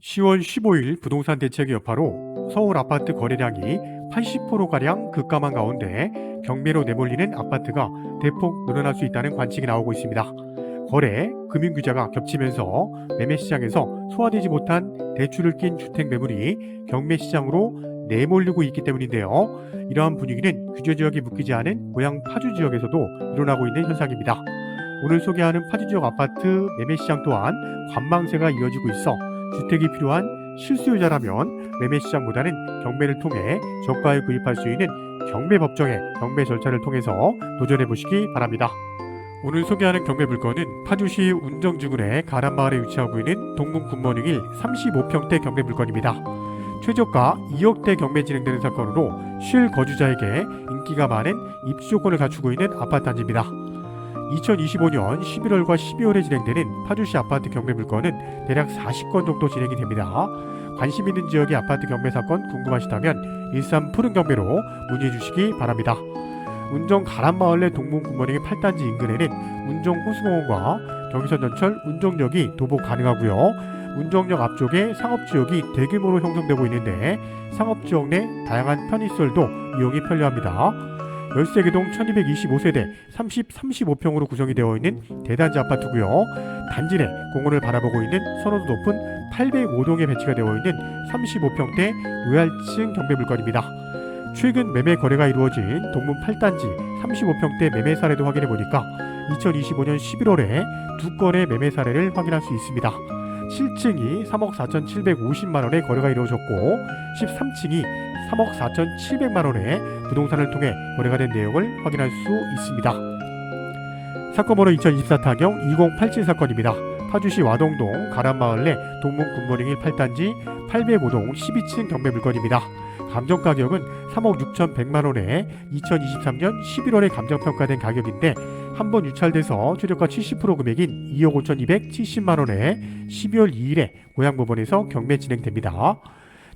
10월 15일 부동산 대책의 여파로 서울 아파트 거래량이 80%가량 급감한 가운데 경매로 내몰리는 아파트가 대폭 늘어날 수 있다는 관측이 나오고 있습니다. 거래, 금융 규제가 겹치면서 매매 시장에서 소화되지 못한 대출을 낀 주택 매물이 경매 시장으로 내몰리고 있기 때문인데요. 이러한 분위기는 규제 지역에 묶이지 않은 고향 파주 지역에서도 일어나고 있는 현상입니다. 오늘 소개하는 파주 지역 아파트 매매 시장 또한 관망세가 이어지고 있어 주택이 필요한 실수요자라면 매매시장보다는 경매를 통해 저가에 구입할 수 있는 경매법정의 경매 절차를 통해서 도전해 보시기 바랍니다. 오늘 소개하는 경매 물건은 파주시 운정주군의 가란마을에 위치하고 있는 동문 굿모닝 일 35평대 경매 물건입니다. 최저가 2억대 경매 진행되는 사건으로 실 거주자에게 인기가 많은 입주 조건을 갖추고 있는 아파트 단지입니다. 2025년 11월과 12월에 진행되는 파주시 아파트 경매 물건은 대략 40건 정도 진행이 됩니다. 관심 있는 지역의 아파트 경매 사건 궁금하시다면 일산 푸른 경매로 문의해 주시기 바랍니다. 운정 가란마을 내 동문 굿모닝의 8단지 인근에는 운정 호수공원과 경의선 전철 운정역이 도보 가능하고요. 운정역 앞쪽에 상업지역이 대규모로 형성되고 있는데 상업지역 내 다양한 편의시설도 이용이 편리합니다. 13개동 1225세대 30, 35평으로 구성이 되어 있는 대단지 아파트고요. 단지 내 공원을 바라보고 있는 선호도 높은 805동에 배치가 되어 있는 35평대 로얄층 경매 물건입니다. 최근 매매 거래가 이루어진 동문 8단지 35평대 매매 사례도 확인해 보니까 2025년 11월에 두 건의 매매 사례를 확인할 수 있습니다. 7층이 3억 4,750만 원에 거래가 이루어졌고 13층이 3억 4,700만 원에 부동산을 통해 거래가 된 내용을 확인할 수 있습니다. 사건 번호 2024 타경 2087 사건입니다. 파주시 와동동 가란마을 내 동문 굿모닝 1 8단지 805동 12층 경매 물건입니다. 감정 가격은 3억 6,100만 원에 2023년 11월에 감정 평가된 가격인데 한 번 유찰돼서 최저가 70% 금액인 2억 5,270만 원에 12월 2일에 고양법원에서 경매 진행됩니다.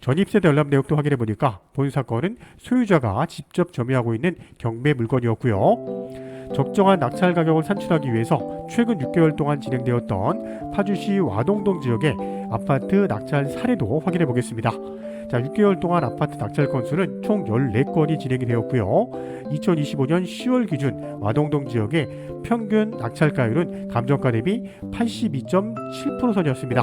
전입세대 열람 내역도 확인해 보니까 본 사건은 소유자가 직접 점유하고 있는 경매 물건이었고요. 적정한 낙찰 가격을 산출하기 위해서 최근 6개월 동안 진행되었던 파주시 와동동 지역의 아파트 낙찰 사례도 확인해 보겠습니다. 자, 6개월 동안 아파트 낙찰 건수는 총 14건이 진행이 되었고요. 2025년 10월 기준 와동동 지역의 평균 낙찰가율은 감정가 대비 82.7%선이었습니다.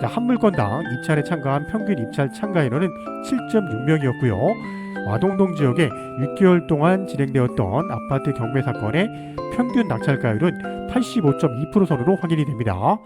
자, 한 물건당 입찰에 참가한 평균 입찰 참가 인원은 7.6명이었고요. 와동동 지역에 6개월 동안 진행되었던 아파트 경매 사건의 평균 낙찰가율은 85.2%선으로 확인이 됩니다.